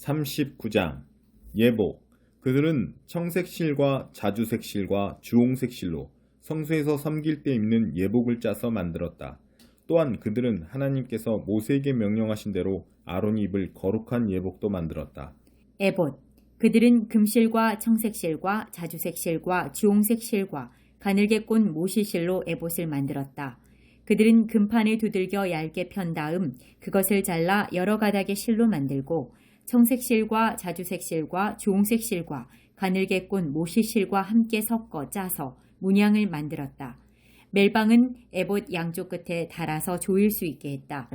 39장 예복 그들은 청색 실과 자주색 실과 주홍색 실로 성소에서 섬길 때 입는 예복을 짜서 만들었다. 또한 그들은 하나님께서 모세에게 명령하신 대로 아론이 입을 거룩한 예복도 만들었다. 에봇 그들은 금실과 청색실과 자주색실과 주홍색실과 가늘게 꼰 모시실로 에봇을 만들었다. 그들은 금판을 두들겨 얇게 편 다음 그것을 잘라 여러 가닥의 실로 만들고 청색실과 자주색실과 주홍색실과 가늘게 꼰 모시실과 함께 섞어 짜서 문양을 만들었다. 멜방은 에봇 양쪽 끝에 달아서 조일 수 있게 했다.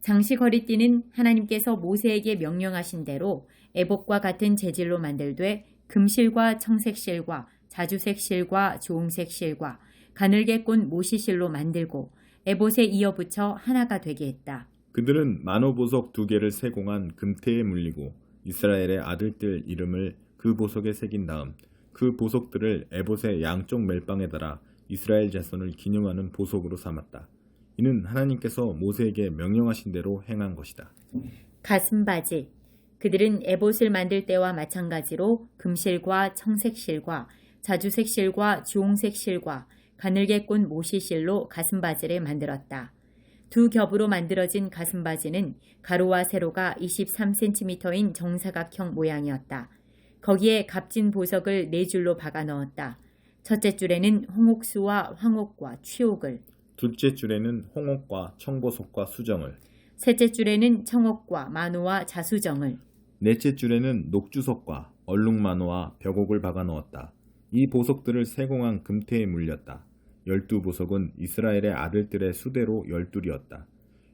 장식 허리띠는 하나님께서 모세에게 명령하신 대로 에봇과 같은 재질로 만들되 금실과 청색실과 자주색실과 주홍색실과 가늘게 꼰 모시실로 만들고 에봇에 이어붙여 하나가 되게 했다. 그들은 만호보석 두 개를 세공한 금태에 물리고 이스라엘의 아들들 이름을 그 보석에 새긴 다음 그 보석들을 에봇의 양쪽 멜빵에 달아 이스라엘 자손을 기념하는 보석으로 삼았다. 이는 하나님께서 모세에게 명령하신 대로 행한 것이다. 가슴바지 그들은 에봇을 만들 때와 마찬가지로 금실과 청색실과 자주색실과 주홍색실과 가늘게 꼰 모시실로 가슴바지를 만들었다. 두 겹으로 만들어진 가슴바지는 가로와 세로가 23cm인 정사각형 모양이었다. 거기에 값진 보석을 네 줄로 박아 넣었다. 첫째 줄에는 홍옥수와 황옥과 취옥을, 둘째 줄에는 홍옥과 청보석과 수정을, 셋째 줄에는 청옥과 만호와 자수정을, 넷째 줄에는 녹주석과 얼룩만호와 벽옥을 박아 넣었다. 이 보석들을 세공한 금태에 물렸다. 열두 보석은 이스라엘의 아들들의 수대로 열둘이었다.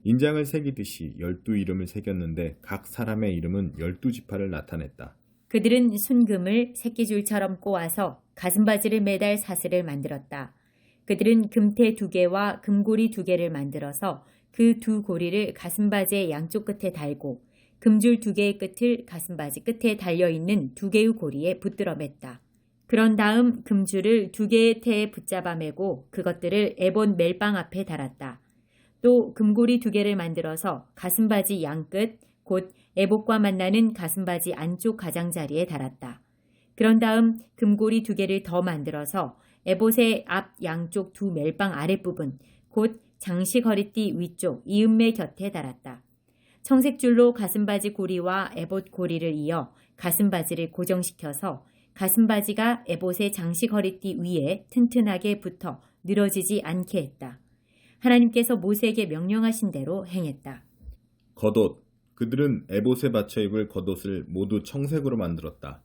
인장을 새기듯이 열두 이름을 새겼는데 각 사람의 이름은 열두 지파를 나타냈다. 그들은 순금을 새끼줄처럼 꼬아서 가슴바지를 매달 사슬을 만들었다. 그들은 금태 두 개와 금고리 두 개를 만들어서 그 두 고리를 가슴바지의 양쪽 끝에 달고 금줄 두 개의 끝을 가슴바지 끝에 달려 있는 두 개의 고리에 붙들어 맸다. 그런 다음 금줄을 두 개의 태에 붙잡아 매고 그것들을 에본 멜빵 앞에 달았다. 또 금고리 두 개를 만들어서 가슴바지 양끝, 곧 에복과 만나는 가슴바지 안쪽 가장자리에 달았다. 그런 다음 금고리 두 개를 더 만들어서 에봇의 앞 양쪽 두 멜빵 아랫부분, 곧 장식 허리띠 위쪽 이음매 곁에 달았다. 청색줄로 가슴바지 고리와 에봇 고리를 이어 가슴바지를 고정시켜서 가슴바지가 에봇의 장식 허리띠 위에 튼튼하게 붙어 늘어지지 않게 했다. 하나님께서 모세에게 명령하신 대로 행했다. 겉옷 그들은 에봇에 받쳐 입을 겉옷을 모두 청색으로 만들었다.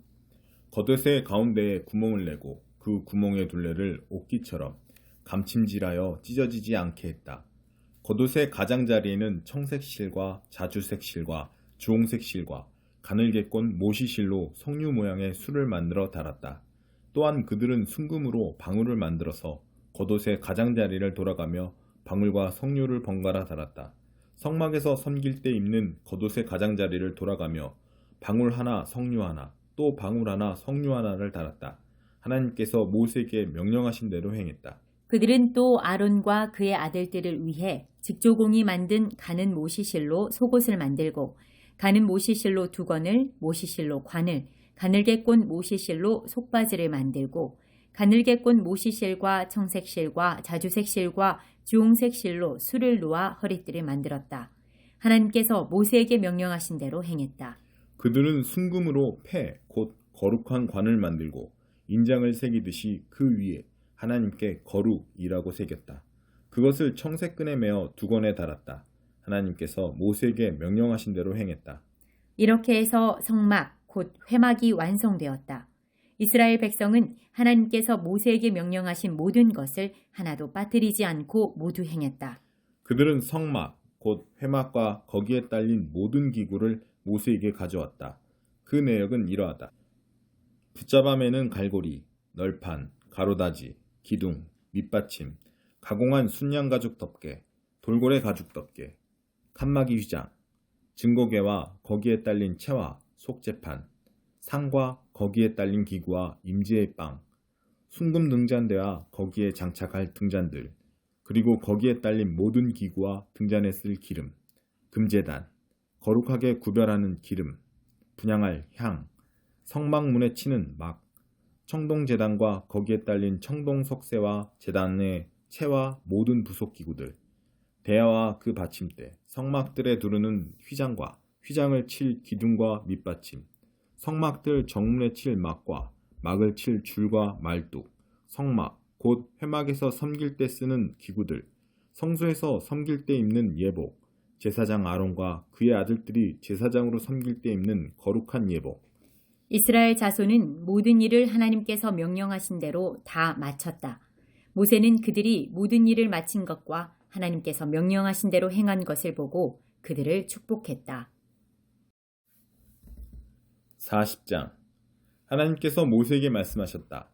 겉옷의 가운데에 구멍을 내고 그 구멍의 둘레를 옷기처럼 감침질하여 찢어지지 않게 했다. 겉옷의 가장자리에는 청색 실과 자주색 실과 주홍색 실과 가늘게 꼰 모시실로 석류 모양의 술을 만들어 달았다. 또한 그들은 순금으로 방울을 만들어서 겉옷의 가장자리를 돌아가며 방울과 석류를 번갈아 달았다. 성막에서 섬길 때 입는 겉옷의 가장자리를 돌아가며 방울 하나, 석류 하나, 또 방울 하나, 석류 하나를 달았다. 하나님께서 모세에게 명령하신 대로 행했다. 그들은 또 아론과 그의 아들들을 위해 직조공이 만든 가는 모시실로 속옷을 만들고 가는 모시실로 두건을, 모시실로 관을, 가늘게 꼰 모시실로 속바지를 만들고 가늘게 꼰 모시실과 청색실과 자주색실과 주홍색실로 술을 놓아 허리띠를 만들었다. 하나님께서 모세에게 명령하신 대로 행했다. 그들은 순금으로 패, 곧 거룩한 관을 만들고 인장을 새기듯이 그 위에 하나님께 거룩이라고 새겼다. 그것을 청색끈에 매어 두건에 달았다. 하나님께서 모세에게 명령하신 대로 행했다. 이렇게 해서 성막, 곧 회막이 완성되었다. 이스라엘 백성은 하나님께서 모세에게 명령하신 모든 것을 하나도 빠뜨리지 않고 모두 행했다. 그들은 성막, 곧 회막과 거기에 딸린 모든 기구를 모세에게 가져왔다. 그 내역은 이러하다. 붙잡아 매는 갈고리, 널판, 가로다지, 기둥, 밑받침, 가공한 순양 가죽 덮개, 돌고래 가죽 덮개, 칸막이 휘장, 증거계와 거기에 딸린 채와 속재판, 상과 거기에 딸린 기구와 임지의 빵, 순금 등잔대와 거기에 장착할 등잔들, 그리고 거기에 딸린 모든 기구와 등잔에 쓸 기름, 금재단, 거룩하게 구별하는 기름, 분양할 향, 성막문에 치는 막, 청동재단과 거기에 딸린 청동석쇠와 재단의 채와 모든 부속기구들, 대야와 그 받침대, 성막들에 두르는 휘장과 휘장을 칠 기둥과 밑받침, 성막들 정문에 칠 막과 막을 칠 줄과 말뚝, 성막, 곧 회막에서 섬길 때 쓰는 기구들, 성소에서 섬길 때 입는 예복, 제사장 아론과 그의 아들들이 제사장으로 섬길 때 입는 거룩한 예복, 이스라엘 자손은 모든 일을 하나님께서 명령하신 대로 다 마쳤다. 모세는 그들이 모든 일을 마친 것과 하나님께서 명령하신 대로 행한 것을 보고 그들을 축복했다. 40장 하나님께서 모세에게 말씀하셨다.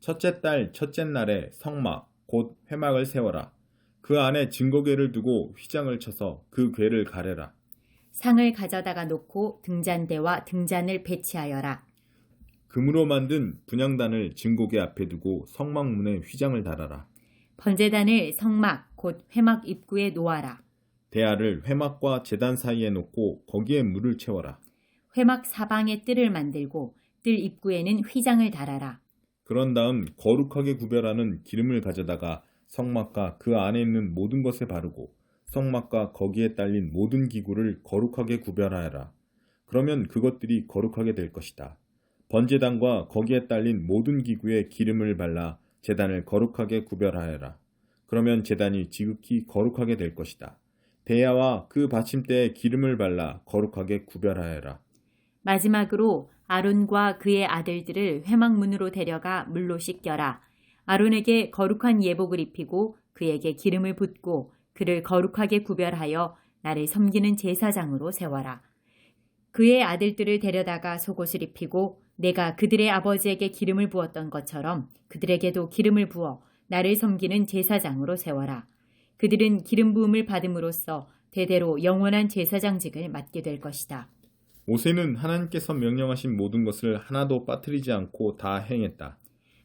첫째 달 첫째 날에 성막 곧 회막을 세워라. 그 안에 증거궤를 두고 휘장을 쳐서 그 궤를 가래라. 상을 가져다가 놓고 등잔대와 등잔을 배치하여라. 금으로 만든 분양단을 증거궤 앞에 두고 성막문에 휘장을 달아라. 번제단을 성막 곧 회막 입구에 놓아라. 대야를 회막과 제단 사이에 놓고 거기에 물을 채워라. 회막 사방에 뜰을 만들고 뜰 입구에는 휘장을 달아라. 그런 다음 거룩하게 구별하는 기름을 가져다가 성막과 그 안에 있는 모든 것에 바르고 성막과 거기에 딸린 모든 기구를 거룩하게 구별하여라. 그러면 그것들이 거룩하게 될 것이다. 번제단과 거기에 딸린 모든 기구에 기름을 발라 제단을 거룩하게 구별하여라. 그러면 제단이 지극히 거룩하게 될 것이다. 대야와 그 받침대에 기름을 발라 거룩하게 구별하여라. 마지막으로 아론과 그의 아들들을 회막문으로 데려가 물로 씻겨라. 아론에게 거룩한 예복을 입히고 그에게 기름을 붓고 그를 거룩하게 구별하여 나를 섬기는 제사장으로 세워라. 그의 아들들을 데려다가 속옷을 입히고 내가 그들의 아버지에게 기름을 부었던 것처럼 그들에게도 기름을 부어 나를 섬기는 제사장으로 세워라. 그들은 기름 부음을 받음으로써 대대로 영원한 제사장직을 맡게 될 것이다. 모세는 하나님께서 명령하신 모든 것을 하나도 빠뜨리지 않고 다 행했다.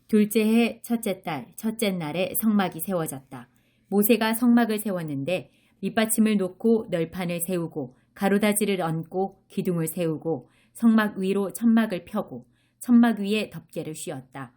둘째 해 첫째 달 첫째 날에 성막이 세워졌다. 모세가 성막을 세웠는데 밑받침을 놓고 널판을 세우고 가로다지를 얹고 기둥을 세우고 성막 위로 천막을 펴고 천막 위에 덮개를 씌웠다.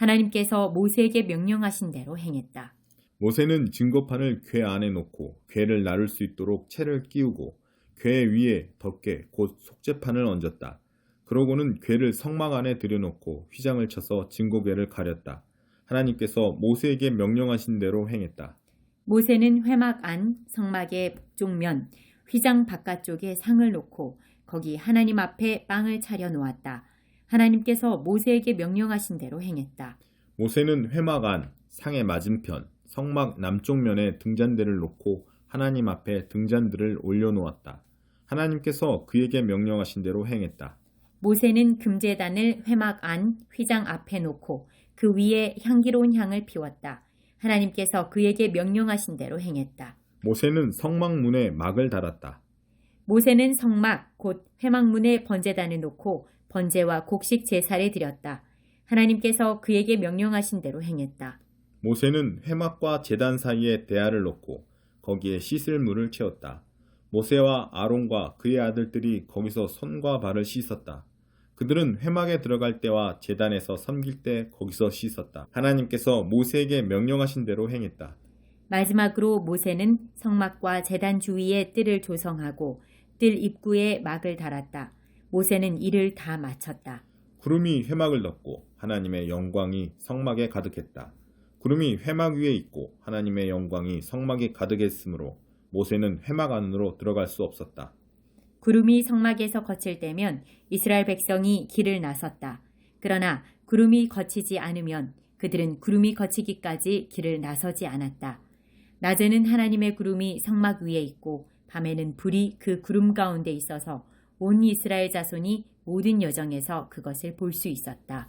하나님께서 모세에게 명령하신 대로 행했다. 모세는 증거판을 궤 안에 놓고 궤를 나를 수 있도록 채를 끼우고 궤 위에 덮개 곧 속죄판을 얹었다. 그러고는 궤를 성막 안에 들여놓고 휘장을 쳐서 증거궤를 가렸다. 하나님께서 모세에게 명령하신 대로 행했다. 모세는 회막 안 성막의 북쪽면 휘장 바깥쪽에 상을 놓고 거기 하나님 앞에 빵을 차려 놓았다. 하나님께서 모세에게 명령하신 대로 행했다. 모세는 회막 안 상의 맞은편 성막 남쪽 면에 등잔대를 놓고 하나님 앞에 등잔들을 올려놓았다. 하나님께서 그에게 명령하신 대로 행했다. 모세는 금제단을 회막 안 휘장 앞에 놓고 그 위에 향기로운 향을 피웠다. 하나님께서 그에게 명령하신 대로 행했다. 모세는 성막문에 막을 달았다. 모세는 성막 곧 회막문에 번제단을 놓고 번제와 곡식 제사를 드렸다. 하나님께서 그에게 명령하신 대로 행했다. 모세는 회막과 제단 사이에 대야를 놓고 거기에 씻을 물을 채웠다. 모세와 아론과 그의 아들들이 거기서 손과 발을 씻었다. 그들은 회막에 들어갈 때와 제단에서 섬길 때 거기서 씻었다. 하나님께서 모세에게 명령하신 대로 행했다. 마지막으로 모세는 성막과 제단 주위에 뜰을 조성하고 뜰 입구에 막을 달았다. 모세는 이를 다 마쳤다. 구름이 회막을 덮고 하나님의 영광이 성막에 가득했다. 구름이 회막 위에 있고 하나님의 영광이 성막에 가득했으므로 모세는 회막 안으로 들어갈 수 없었다. 구름이 성막에서 거칠 때면 이스라엘 백성이 길을 나섰다. 그러나 구름이 거치지 않으면 그들은 구름이 거치기까지 길을 나서지 않았다. 낮에는 하나님의 구름이 성막 위에 있고 밤에는 불이 그 구름 가운데 있어서 온 이스라엘 자손이 모든 여정에서 그것을 볼 수 있었다.